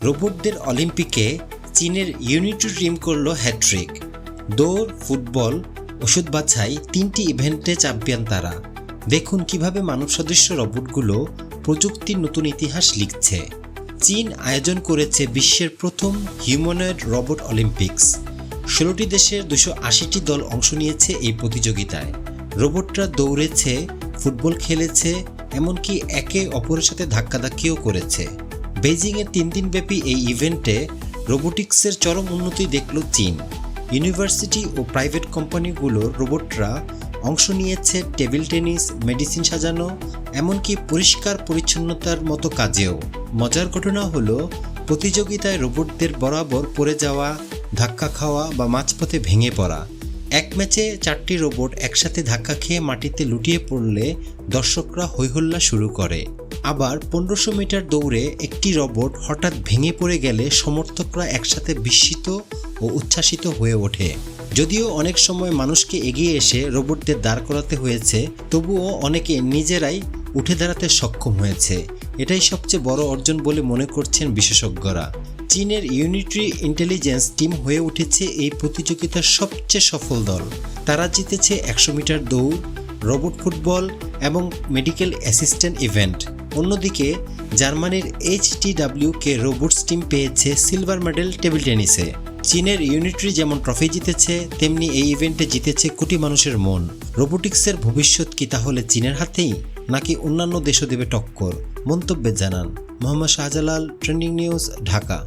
রোবটদের অলিম্পিকে চীনের unity team করল হ্যাট্রিক দৌড়, ফুটবল, ওষুধ বাছাই তিনটি ইভেন্টে চ্যাম্পিয়ন তারা। দেখুন কীভাবে মানব সদস্য রোবটগুলো প্রযুক্তির নতুন ইতিহাস লিখছে। চীন আয়োজন করেছে বিশ্বের প্রথম হিউম্যানয়েড রোবট অলিম্পিক্স। ষোলোটি দেশের দুশো আশিটি দল অংশ নিয়েছে এই প্রতিযোগিতায়। রোবটরা দৌড়েছে, ফুটবল খেলেছে, এমনকি একে অপরের সাথে ধাক্কাধাক্কিও করেছে। বেইজিংয়ের তিন দিনব্যাপী এই ইভেন্টে রোবোটিক্সের চরম উন্নতি দেখল চীন। ইউনিভার্সিটি ও প্রাইভেট কোম্পানিগুলোর রোবটরা অংশ নিয়েছে টেবিল টেনিস, মেডিসিন সাজানো, এমনকি পরিষ্কার পরিচ্ছন্নতার মতো কাজেও। মজার ঘটনা হলো, প্রতিযোগিতায় রোবটদের বরাবর পড়ে যাওয়া, ধাক্কা খাওয়া বা মাঝপথে ভেঙে পড়া। এক ম্যাচে চারটি রোবট একসাথে ধাক্কা খেয়ে মাটিতে লুটিয়ে পড়লে দর্শকরা হৈহল্লা শুরু করে। আবার পনেরোশো মিটার দৌড়ে একটি রোবট হঠাৎ ভেঙে পড়ে গেলে সমর্থকরা একসাথে বিস্মিত ও উচ্ছ্বাসিত হয়ে ওঠে। যদিও অনেক সময় মানুষকে এগিয়ে এসে রোবটদের দাঁড় করাতে হয়েছে, তবুও অনেকে নিজেরাই উঠে দাঁড়াতে সক্ষম হয়েছে। এটাই সবচেয়ে বড় অর্জন বলে মনে করছেন বিশেষজ্ঞরা। চীনের ইউনিটরি ইন্টেলিজেন্স টিম হয়ে উঠেছে এই প্রতিযোগিতার সবচেয়ে সফল দল। তারা জিতেছে একশো মিটার দৌড়, রোবট ফুটবল এবং মেডিকেল অ্যাসিস্ট্যান্ট ইভেন্ট। অন্যদিকে জার্মানির এইচ কে রোবটস টিম পেয়েছে সিলভার মেডেল টেবিল টেনিসে। চীনের ইউনিট্রি যেমন ট্রফি জিতেছে, তেমনি এই ইভেন্টে জিতেছে কোটি মানুষের মন। রোবোটিক্সের ভবিষ্যৎ কি তাহলে চীনের হাতেই, নাকি অন্যান্য দেশও দেবে টক্কর? মন্তব্যে জানান মোহাম্মদ শাহজালাল, ট্রেন্ডিং নিউজ, ঢাকা।